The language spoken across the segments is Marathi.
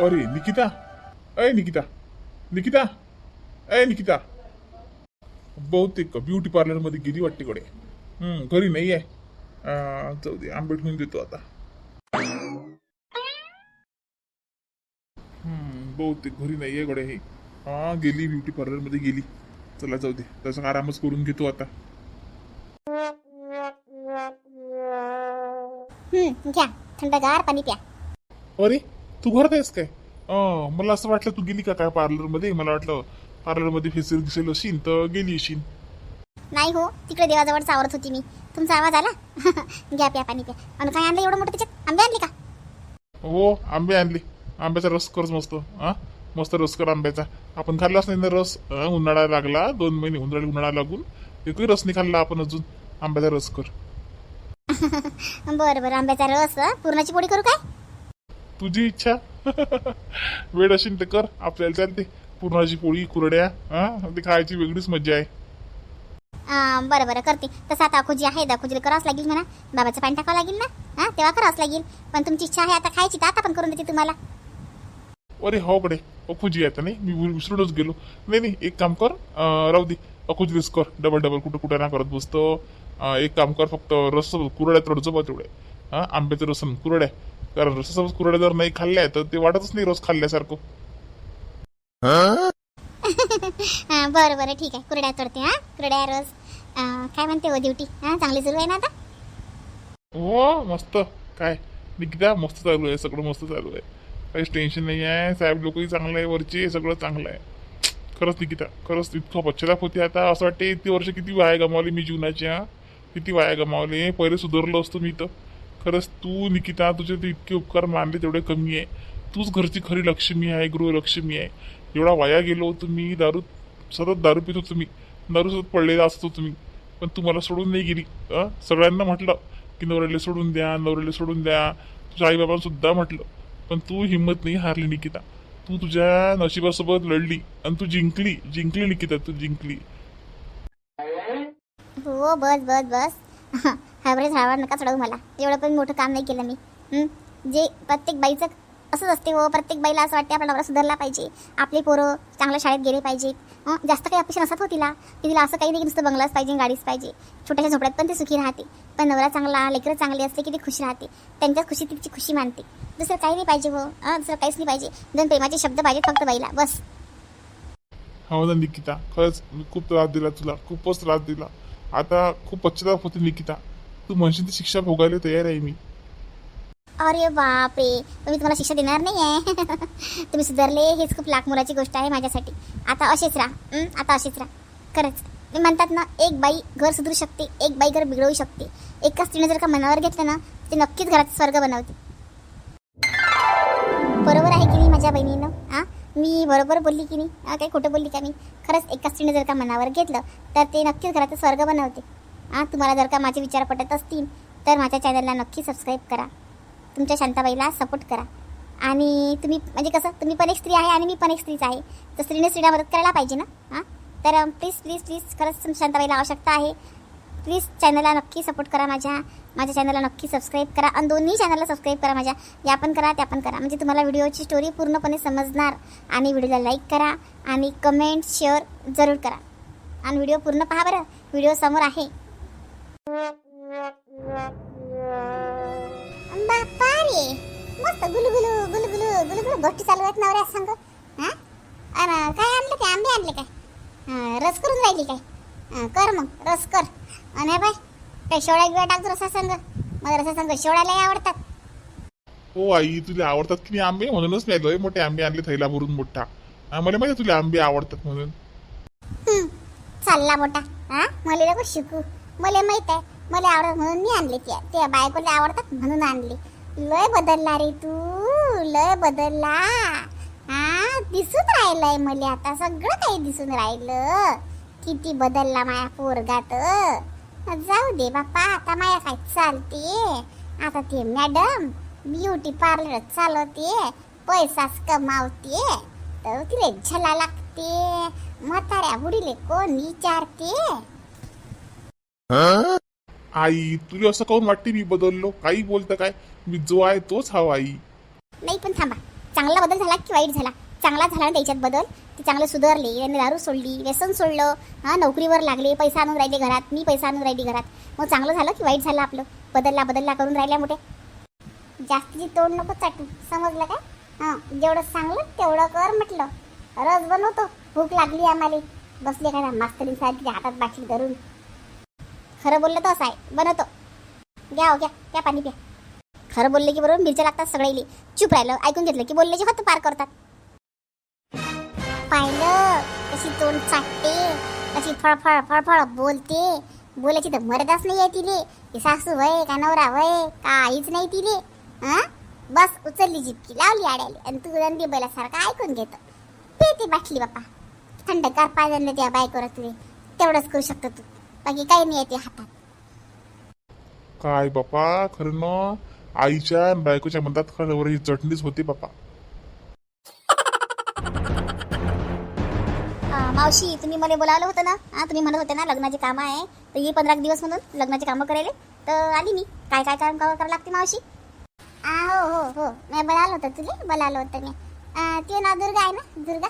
अरे निकिता. अय निकिता. निकिता. अय निकिता. बहुतेक ब्युटी पार्लरमध्ये गेली वाटते कडे घरी नाही आहे. अं, जाऊ दे आंबे ठेवून देतो आता. हम्म, बहुतेक घरी नाही आहे कडे हे. हा गेली ब्युटी पार्लरमध्ये गेली. चला जाऊ दे. तसं आरामच करून घेतो आता. घ्या. थंडगार पाणी प्या. अरे तू घरात आहेस काय? मला असं वाटलं तू गेली का काय पार्लरमध्ये? मला वाटलं पार्लरमध्ये फेसेल दिसेल असेल तर गेली असेल नाही हो तिकडे देवाजवळ चावरत होती मी. तुमचा आवाज आला? घ्या प्या पाणी प्या. आणि काय आणलं एवढं मोठं त्याच्यात? आंबे आणले का? हो आंबे आणले. आंब्याचा रस करच मस्त हा? मस्त रस कर आंब्याचा. आपण खाल्लाच नाही ना रस उन्हाळा लागला दोन महिने उन्हाळा उन्हाळा लागून एकही रस नाही खाल्ला आपण अजून. आंब्याचा रस कर. बरं बरं. आंब्याचा रस पुरणाची पोळी करू काय? तुझी इच्छा. वेळ असेल तर कर. आपल्याला चालते पुरणाची पोळी कुरड्या हा? ते खायची वेगळीच मजा आहे. बरं बरं करते. तसं आता अखोजी आहे अखोजीला करावंच लागेल म्हणा. बाबाचं पाणी टाकावं लागेल ना? हां तेव्हा करावंच लागेल. पण तुमची इच्छा आहे आता खायची तर आता पण करून देते तुम्हाला. अरे हो कडे अखुजी आता नाही? मी विसरूनच गेलो. नाही नाही एक काम कर. राहू दे. अखुजीच कर. डबल डबल कुठं कुठं ना करत बसतो. एक काम कर फक्त रस कुरड्या तोडचं बा तेवढे. हा आंब्याचं रसन कुरड्या. कारण रसासोबत कुरड्या जर नाही खाल्ल्या तर ते वाटतच नाही रस खाल्ल्यासारखं. हां बरं बरं ठीक आहे. कुरड्या तोडते हां. कुरड्या अं, काय म्हणते हो ड्युटी हां चांगली सुरू आहे ना आता? हो मस्त. काय? निकिता मस्त चालू आहे सगळं मस्त चालू आहे. काहीच टेन्शन नाही आहे. साहेब लोकही चांगलं आहे वरचे सगळं चांगलं आहे. खरंच निकिता खरंच इतकं पश्चाताप होते आता. असं वाटते इतकी वर्ष किती वाया गमावली मी जीवनाची हा. किती वाया गमावले. पहिले सुधारलो असतो मी तर खरंच तू निकिता तुझे ते इतके उपकार मानले तेवढे कमी आहे. तूच घरची खरी लक्ष्मी आहे गृहलक्ष्मी आहे. एवढा वाया गेलो तुम्ही दारू सतत दारू पित होतो दारू सतत पडलेला असतो तुम्ही. पण तू मला सोडून नाही गेली. सगळ्यांना म्हटलं की नवऱ्याला सोडून द्या नवऱ्याला सोडून द्या. तुझ्या आईबाबांना सुद्धा म्हटलं. पण तू हिंमत नाही हारली निकिता. तू तुझ्या नशिबासोबत लढली आणि तू जिंकली. जिंकली निकिता तू जिंकली. हो बस बस बस. हरभरे झाडावर नका चढवू मला. एवढं पण मोठं काम नाही केलं मी. जे प्रत्येक बाईचं असंच असते हो. प्रत्येक बाईला असं वाटते आपला नवरा सुधारला पाहिजे. आपले पोरं चांगल्या शाळेत गेले पाहिजेत जास्त काही अपेक्षा नसत हो तिला. की तिला असं काही नाही की नुसतं बंगलाच पाहिजे गाडीच पाहिजे. छोट्याशा झोपड्यात पण ती सुखी राहते. पण नवरा चांगला लेकरं चांगली असते की ती खुश राहते. त्यांच्याच खुशी तिची खुशी मानते. दुसरं काही नाही पाहिजे हो? दुसरं काहीच नाही पाहिजे. दोन प्रेमाचे शब्द पाहिजेत फक्त बाईला. बस. हो ना निकिता. खरंच मी खूप त्रास दिला तुला. खूपच त्रास दिला. आता खूप पश्चाताप होते निकिता. तू म्हणशील ती शिक्षा भोगायला तयार आहे मी. अरे बापरे. मी तुम्हाला शिक्षा देणार नाही आहे तुम्ही सुधारले हेच खूप लाख मुलाची गोष्ट आहे माझ्यासाठी. आता असेच राहा. हं? आता असेच राहा. खरंच. मी म्हणतात ना एक बाई घर सुधरू शकते एक बाई घर बिघडवू शकते. एका स्त्रीने जर का मनावर घेतलं ना ते नक्कीच घरात स्वर्ग बनवते. बरोबर आहे की नाही माझ्या बहिणीनं? हां मी बरोबर बोलली की नाही? हां काही खोटं बोलली का मी? खरंच एका स्त्रीने जर का मनावर घेतलं तर ते नक्कीच घरात स्वर्ग बनवते. हां तुम्हाला जर का माझे विचार पटत असतील तर माझ्या चॅनलला नक्की सबस्क्राईब करा. तुमच्या शांताबाईला सपोर्ट करा. आणि तुम्ही म्हणजे कसं तुम्ही पण एक स्त्री आहे आणि मी पण एक स्त्रीच आहे. तर स्त्रीने स्त्रीला मदत करायला पाहिजे ना? हां? तर प्लीज प्लीज प्लीज खरंच शांताबाईला आवश्यकता आहे. प्लीज चॅनलला नक्की सपोर्ट करा माझ्या. माझ्या चॅनलला नक्की सबस्क्राईब करा आणि दोन्ही चॅनलला सबस्क्राईब करा माझ्या. या पण करा त्या पण करा. म्हणजे तुम्हाला व्हिडिओची स्टोरी पूर्णपणे समजणार आणि व्हिडिओला लाईक करा आणि कमेंट शेअर जरूर करा. आणि व्हिडिओ पूर्ण पहा बरं. व्हिडिओ समोर आहे. बापा रे मस्त गुलगुलू गुलगुलू गुलगुलू गोष्टी चालू आहेत नवऱ्या सांग. हा? काय आणलं ते? आंबे आणले काय? हा, रस करून राहिली काय? कर मग रस कर. आणि बाय काय शेवळ्या गिवळ्या टाकतो रसा संग मला रसा संग लय आवडतात. हो आई तुला आवडतात की नाही आंबे? म्हणूनच मी लय मोठे आंबे आणले थैला भरून मोठा. मला माहिती तुला आंबे आवडतात म्हणून. चालला मोठा. हा? मला नको शिकू. मला माहीत आहे मला आवडत म्हणून मी आणले ती. त्या बायकोला आवडतात म्हणून आणले. लय बदलला रे तू लय बदलला. हा दिसून राहिलंय मला आता सगळं काही दिसून राहिलं. किती बदलला माया पोरगात. जाऊ दे बाप्पा आता माया काय चालते? आता ते मॅडम ब्युटी पार्लर चालवते पैसाच कमावते. तर तिला झला लागते म्हाताऱ्या बुडीले कोण विचारते? आई तुला असं काऊन वाटते मी बदललो. काही बोलतं काय? मी जो आहे तोच हवा आई. नाही पण थांबा. चांगला बदल झाला की वाईट झाला? चांगला झाला ना त्याच्यात बदल? ते चांगलं सुधारले याने दारू सोडली व्यसन सोडलं हां नोकरीवर लागले पैसा आणून राहिले घरात मी पैसा आणून राहिली घरात. मग चांगलं झालं की वाईट झालं आपलं? बदलला बदलला करून राहिल्या मोठे जास्तीची तोंड नको चाटू. समजलं का हां जेवढं सांगलं तेवढं कर म्हटलं. रस बनवतो. भूक लागली आम्हाला. बसले का मास्तरीन सारखी हातात बाटली धरून. खरं बोललं तर असं आहे. बनवतो. घ्या हो घ्या. घ्या पाणी प्या. खरं बोलले की बरोबर मिरच्या लागतात सगळे चूप राहिलं. ऐकून घेतलं की बोलल्याचे हात पार करतात. पाहिलं कशी तोंड चाटते कशी फळफळ फळफळ बोलते. बोलायची तर मर्यादाच नाही आहे तिले. ती सासू वय का नवरा वय काहीच नाही तिले. हा बस उचलली जितकी लावली आड्याली. आणि तू रंदी बैलासारखं ऐकून घेतो. पे ती बाटली बाप्पा थंडगार पाय त्या बायकोला तुझे तेवढंच करू शकतो तू. बाकी काही नाही येते हातात. काय बापा खरं ना? आईच्या आणि बायकोच्या मधात खरं ही चटणीच होती बापा. अं, मावशी तुम्ही मला बोलावलं होतं ना? हा तुम्ही म्हणत होते ना लग्नाची कामं आहे. तर ये पंधरा दिवस म्हणून लग्नाची कामं करायला तर आली मी. काय काय काम करावं लागते मावशी? आ, हो हो हो. मी बोलावलं होतं तुले. बोलावलं होतं मी. ते ना दुर्गा आहे ना? दुर्गा?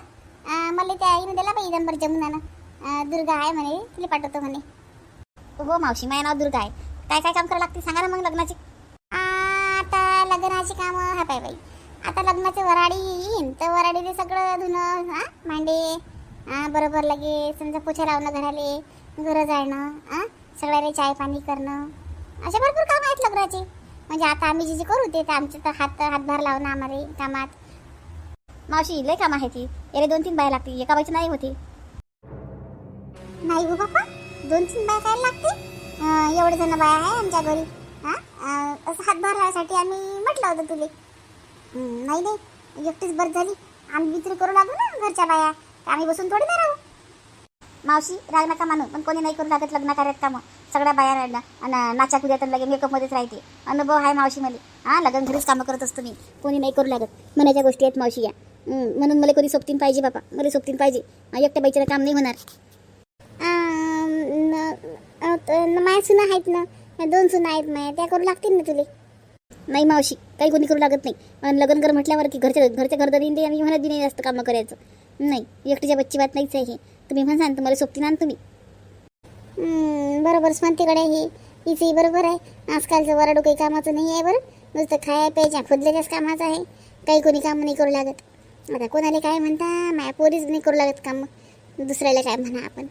मला त्या आईने दिला बाई नंबर जमुनानं. दुर्गा आहे म्हणे. तुला पाठवतो म्हणे. हो मावशी माझ्या नाव दुर्गा आहे. काय काय काम करावं लागते सांगा ना मग लग्नाची. आता लग्नाची कामं हा पाय बाई. आता लग्नाचे वराडी येईन तर वराडीने सगळं धुणं हा मांडे बरोबर लगे समजा पोछा लावणं घराले घरं जाणं हा सगळ्याला चाय पाणी करणं असे भरपूर काम आहेत लग्नाचे. म्हणजे आता आम्ही जे जे करू ते तर आमचे तर हात हातभार लावणं आम्हाला कामात. मावशी लय काम आहे ती याला दोन तीन बाय लागते एका बाईची नाही होती नाही हो गो बापा दोन तीन बाया काय लागते एवढे जण बाया आहे आमच्या घरी. हा? असं हातभार लावायसाठी आम्ही म्हटलं होतं तुले. नाही नाही. एकटीच बरं झाली. आम्ही विक्री करू लागू ना घरच्या बाया. आम्ही बसून थोडी नाही राहू. मावशी राग नका मानू? पण कोणी नाही करू लागत लग्न कार्यात कामं. सगळ्या बाया राहिला आणि नाचा कुद्या तर लगे मेकअपमध्येच राहते. अनुभव आहे मावशी मला हां लग्न घरीच कामं करत असतो मी. कोणी नाही करू लागत. मनाच्या गोष्टी आहेत मावशी या. म्हणून मला कोणी सोबतीन पाहिजे बापा मला सोबतीन पाहिजे. एकट्या बाईचं काम नाही होणार. माया सुना आहेत ना दोन सुना आहेत माया त्या करू लागतील ना तुले? नाही मावशी काही कोणी करू लागत नाही. आणि लग्न कर म्हटल्यावर की घरच्या घरच्या घरदारीन ते आम्ही म्हणत बी नाही जास्त कामं करायचं. नाही एकटीच्या बच्ची बात नाहीच आहे. तुम्ही म्हणसान तुम्हाला सोबती ना तुम्ही. बरोबर स्मंतीकडे हे हिचंही बरोबर आहे. आजकालचं वराडू काही कामाचं नाही आहे बरं. नुसतं खाया प्यायच्या खुदल्याच्याच कामाचं आहे. काही कोणी कामं नाही करू लागत. आता कोणाला काय म्हणता माया पोरीच नाही करू लागत कामं. दुसऱ्याला काय म्हणा आपण.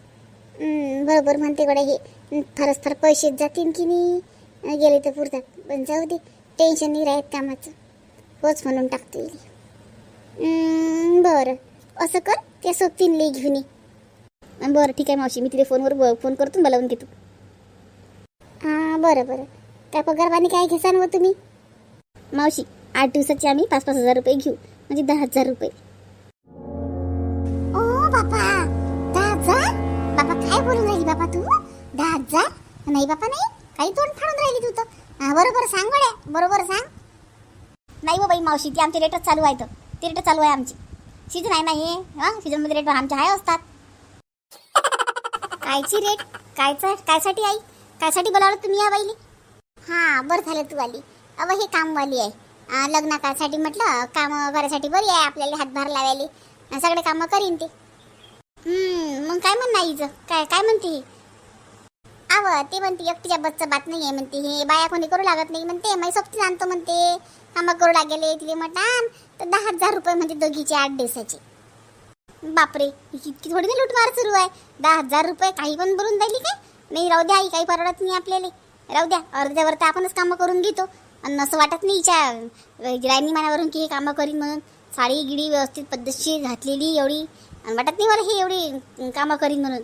बरोबर म्हणते कडे हे. फारच फार पैसे जातील की नाही? गेले तर पुरतात. पण जाऊ दे टेन्शन नाही राहत कामाचं. होच म्हणून टाकतो. येईल बरं. असं कर त्या सोबतीन लई घेऊन ये. बरं ठीक आहे मावशी. मी तिथे फोनवर ब- फोन करतो मला बोलावून घेतो. हां बरं बरं. काय पगार काय घेसान व तुम्ही? मावशी आठ दिवसाचे आम्ही पाच पाच हजार रुपये घेऊ. म्हणजे दहा हजार रुपये. बोलून राहिली बाबा तू. दहा हजार नाही बापा नाही. काही तोंड फाडून राहिली तू तर. बरोबर सांग बड्या बरोबर सांग. नाही हो बाई मावशी ती आमचे रेटच चालू आहे तर. ते रेट चालू आहे आमची. सीझन आहे नाही हा सीझनमध्ये रेट आमच्या आहे असतात. कायची रेट? कायचा? कायसाठी आई? कायसाठी बोलावलं तुम्ही या बाईली? हां बरं झालं तू आली. अव हे कामवाली आहे. अं, लग्न म्हटलं काम करायसाठी बरी आहे आपल्याला हातभार लावायली. सगळे कामं करीन ते. हम्म, मग काय म्हणणं आईचं काय काय म्हणते ही? आव ते म्हणते एकटीच्या बसचं बात नाही आहे म्हणते हे. बाया कोणी करू लागत नाही म्हणते. माई सोबती आणतो म्हणते. कामं करू लागेले तिथे म्हटलं तर दहा हजार रुपये म्हणते दोघीचे आठ दिवसाचे. बापरे इतकी थोडी ना लुटमार सुरू आहे. दहा हजार रुपये काही पण बोलून राहिली काय? नाही राहू द्या आई काही परवडत नाही आपल्याला. राहू द्या अर्ध्यावर तर आपणच कामं करून घेतो. आणि असं वाटत नाही हिच्या रायनी मानावरून की हे कामं करीन म्हणून. साडी गिडी व्यवस्थित पद्धतशीर घातलेली एवढी. आणि वाटत नाही मला हे एवढी कामं करीन म्हणून.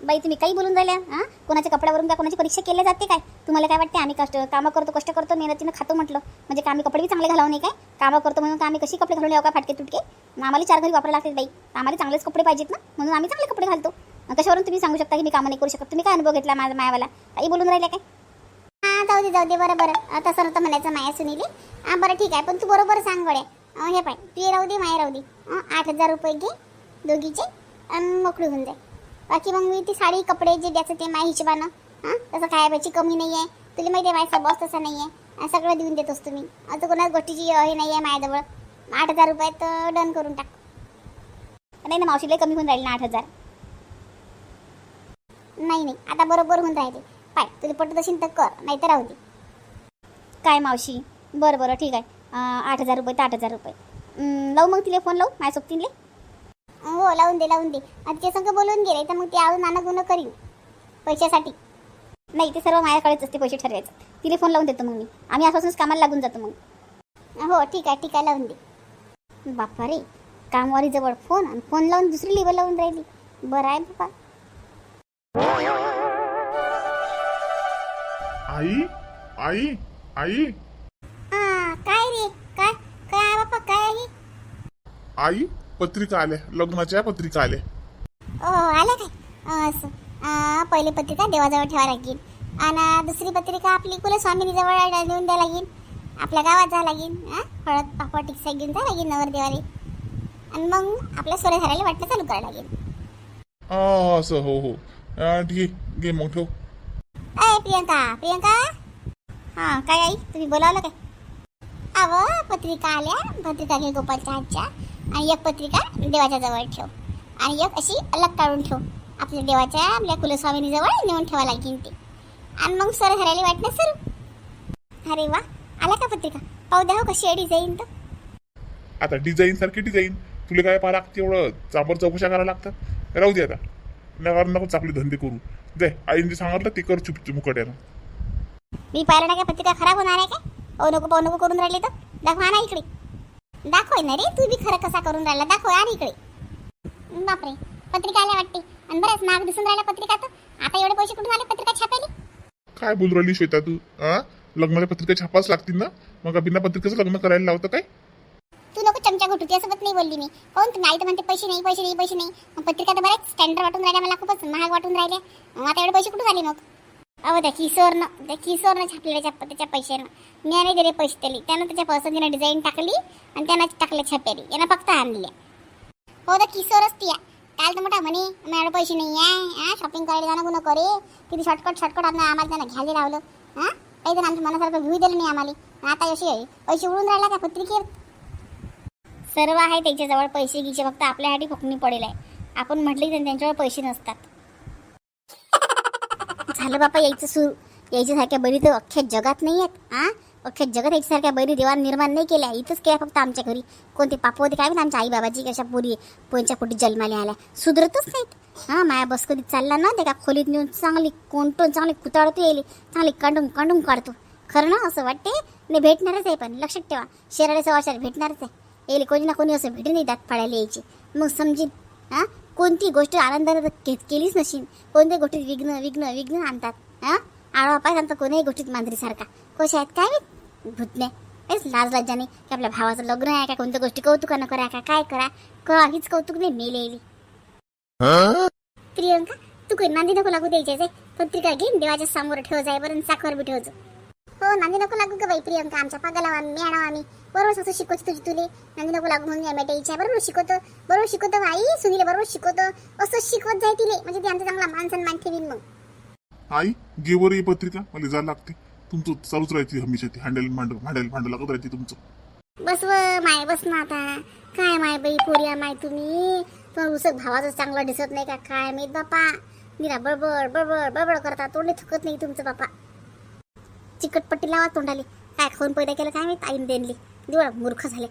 बाई तुम्ही काही बोलून राहिल्या? हां? कोणाच्या कपड्यावरून का कोणाची परीक्षा केल्या जाते काय? तुम्हाला काय वाटते आम्ही कष्ट कामं करतो कष्ट करतो मेहनतीनं खातो म्हटलं. म्हणजे का आम्ही कपडेही चांगले घालावं नाही काय? कामं करतो म्हणून का आम्ही कशी कपडे घालून येऊ का फाटके तुटके? आम्हाला चार घरी वापरायला लागतात बाई. आम्हाला चांगलेच कपडे पाहिजेत ना? म्हणून आम्ही चांगले कपडे घालतो. मग कशावरून तुम्ही सांगू शकता की मी कामं नाही करू शकत? तुम्ही काय अनुभव घेतला माझा मायावाला? काही बोलून राहिल्या काय? हां जाऊ दे जाऊ दे बरं बरं. तसं नव्हतं म्हणायचं माया सुनीले. हां बरं ठीक आहे. पण तू बरोबर सांग गड्या. हे पाय ती राहू दे माया राहू दे. आठ हजार रुपये घे दोघीचे आणि मोकळी होऊन जाईल बाकी मग मी ती साडी कपडे जे द्यायचं ते माझ्या हिशोबानं हां तसं खायापाची कमी नाही आहे तुला माहिती आहे माझा बॉस तसा नाही आहे सगळं देऊन देतोस तुम्ही आता कोणाच गोष्टीची हे नाही आहे माझ्याजवळ. आठ हजार रुपये तर डन करून टाक. नाही ना मावशीला कमी होऊन राहील ना आठ हजार. नाही नाही आता बरोबर होऊन राहिले. पाय तुला पटत असेल तर कर नाही तर राहू दे. काय मावशी? बरं बरं ठीक आहे. आठ हजार रुपये तर आठ हजार रुपये. लावू मग तिला फोन लावू माझ्या सोबतीले हो लावून दे लावून दे. आणि तिच्या संग बोलून गेले तर मग ते अजून नाना गुन्हा करीन पैशासाठी. नाही ते सर्व माझ्याकडेच असते पैसे ठरवायचं. तिला फोन लावून देतो मग मी. आम्ही आजपासूनच कामाला लागून जातो मग. हो ठीक आहे ठीक आहे लावून दे. बापा रे कामवारी जवळ फोन आणि फोन लावून दुसरी लेबर लावून राहिली. बरं आहे बापा आई आई आई हा काय रे काय काय आहे बापा काय आहे आई पत्रिका आल्या. लग्नाच्या पत्रिका आल्या. ओ आलं काय? असं. अं, पहिली पत्रिका देवाजवळ ठेवा लागेल. आणि दुसरी पत्रिका आपली कुलस्वामिनीजवळ नेऊन द्या लागेल. आपल्या गावात जा लागेल. हां हळद पापा टिकसा घेऊन जा लागेल नवरदेवाले. आणि मग आपल्या सोरे धरायला वाटणं चालू करायला लागेल. अं, असं हो हो. अं, ठीक आहे. घे मग ठेव. अय प्रियंका प्रियंका? हां काय आई? तुम्ही बोलावलं काय? अव पत्रिका आल्या. पत्रिका घे गोपालच्या हातच्या. आणि एक पत्रिका देवाच्या जवळ ठेव. आणि एक अशी अलग काढून ठेव. आपल्या देवाच्या आपल्या कुलस्वामिनीजवळ नेऊन ठेवा लागेल ते. आणि मग सर धरायला वाटणं सर? अरे वा आला का पत्रिका? पाहू द्या हो कशी आहे डिझाईन तर. आता डिझाईन सारखी डिझाईन तुला काय पाहा लागते एवढं? चापर चौकशा करायला लागतं राहू दे आता. नका नको चापली धंदे करू. दे आईने जे सांगितलं ते कर चुप मुकट्यानं मी पाहिलं ना काय पत्रिका खराब होणार आहे काय? पाहू नको पाहू नको करून राहिले तर. दाखवा ना इकडे. दाखव ना रे तू बी खरं कसा करून राहिला दाखव आणि इकडे. बापरे पत्रिका आल्या वाटते. आणि बरंच महाग दिसून राहिल्या पत्रिका तर. आता एवढे पैसे कुठून आले पत्रिका छापायला? काय बोलू राहिली श्वेता तू? हा लग्नाच्या पत्रिका छापाच लागतील ना? मग बिना पत्रिकेचं लग्न करायला लावतं काय? तू नको चमचा घुटू त्यासोबत नाही बोलली मी. कोण तू नाही तर म्हणते पैसे नाही पैसे नाही पैसे नाही. मग पत्रिका तर बरेच स्टँडर्ड वाटून राहिल्या मला खूपच महाग वाटून राहिल्या. मग आता एवढे पैसे कुठून आले मग? अहो त्या किशोरनं त्या किशोरनं छापलेल्या छाप त्याच्या पैशानं. मी नाही दिले पैसे त्याला. त्यानं त्याच्या पसंतीनं डिझाईन टाकली आणि त्यानं टाकले छापेरी यानं फक्त आणले हो तर किशोरच ती काल तर मोठा म्हणे मॅडम पैसे नाही आहे. हा शॉपिंग करायला जाणं गुन्हा करे. किती शॉर्टकट शॉर्टकट आपण आम्हाला त्यांना घ्यायला लावलं. हां? काही जण आमच्या मनासारखं घेऊ दिलं नाही आम्हाला. आता अशी आहे. पैसे उडून राहिला का पत्रिकेवर सर्व आहे त्यांच्याजवळ. पैसे घ्यायचे फक्त आपल्यासाठी फुकणी पडेल आहे. आपण म्हटली तर त्यांच्याजवळ पैसे नसतात. झालं बापा यायचं सुरू यायच्यासारख्या बरी तर अख्ख्या जगात नाही आहेत हां अख्ख्या जगात याच्यासारख्या बरी देवान निर्माण नाही केल्या. इथंच केल्या फक्त आमच्या घरी. कोणते पाप होते काय माहीत? आमच्या आई बाबाची कशा पोरी पोयच्या पोटी जन्माला आल्या. सुधरतच नाहीत. हा माया बस कधी चालला ना ते का खोलीत नेऊन चांगली कोणटून चांगली कुताळतो येईल चांगली कांडून कांडून काढतो. खरं ना असं वाटते नाही भेटणारच आहे पण. लक्षात ठेवा. शेराड्याचा सवाशात भेटणारच आहे. येईल कोणी ना कोणी असं भेटून नाही दात फाडायला यायची. मग समजीन हां कोणती गोष्ट आनंदाने घेत केलीच नशीन. कोणत्या गोष्टीत विघ्न विघ्न विघ्न आणतात? हा? आळवा पाय सांगता कोणीही गोष्टीत मांजरीसारखा कशा आहेत काय माहीत भूतने. हेच लाज लज्जाने की आपल्या भावाचं लग्न आहे का? कोणत्या गोष्टी कौतुकानं करा का? काय करा? काहीच कौतुक नाही मेलेली प्रियंका तू काही नांदी नको लागू द्यायचे पत्रिका घेईन देवाच्या समोर ठेव जाय बरं साखर बी ठेवजो नांदी नको लागू का बाई प्रियंका आमच्या पागाला आम्ही मॅडम आम्ही. बरोबर असं शिकवतो तुझी तुले. नांदी नको लागू म्हणून या बेटा बरोबर शिकवतो. बरोबर शिकवतो आई सुनीले बरोबर शिकवतो. असं शिकवत जाय तिले. म्हणजे ते आमचा चांगला मान सन्मान ठेवीन मग. आई घे वर ही पत्रिका मला जायला लागते. तुमचं चालूच राहते हमेशा ती हँडल भांडल भांडल भांडल लागत राहते तुमचं. बस व माय बस ना आता. काय माय बाई पोरिया माय तुम्ही? पण उसक भावाचं चांगलं दिसत नाही का? काय माहीत बापा? निरा बडबड बडबड बडबड करता. तोंडे थकत नाही तुमचं बापा. चिकटपट्टी लावा तोंडाले. काय खाऊन पैदा केलं काय माहीत? आईन देणली. दिवळ मूर्ख झाले.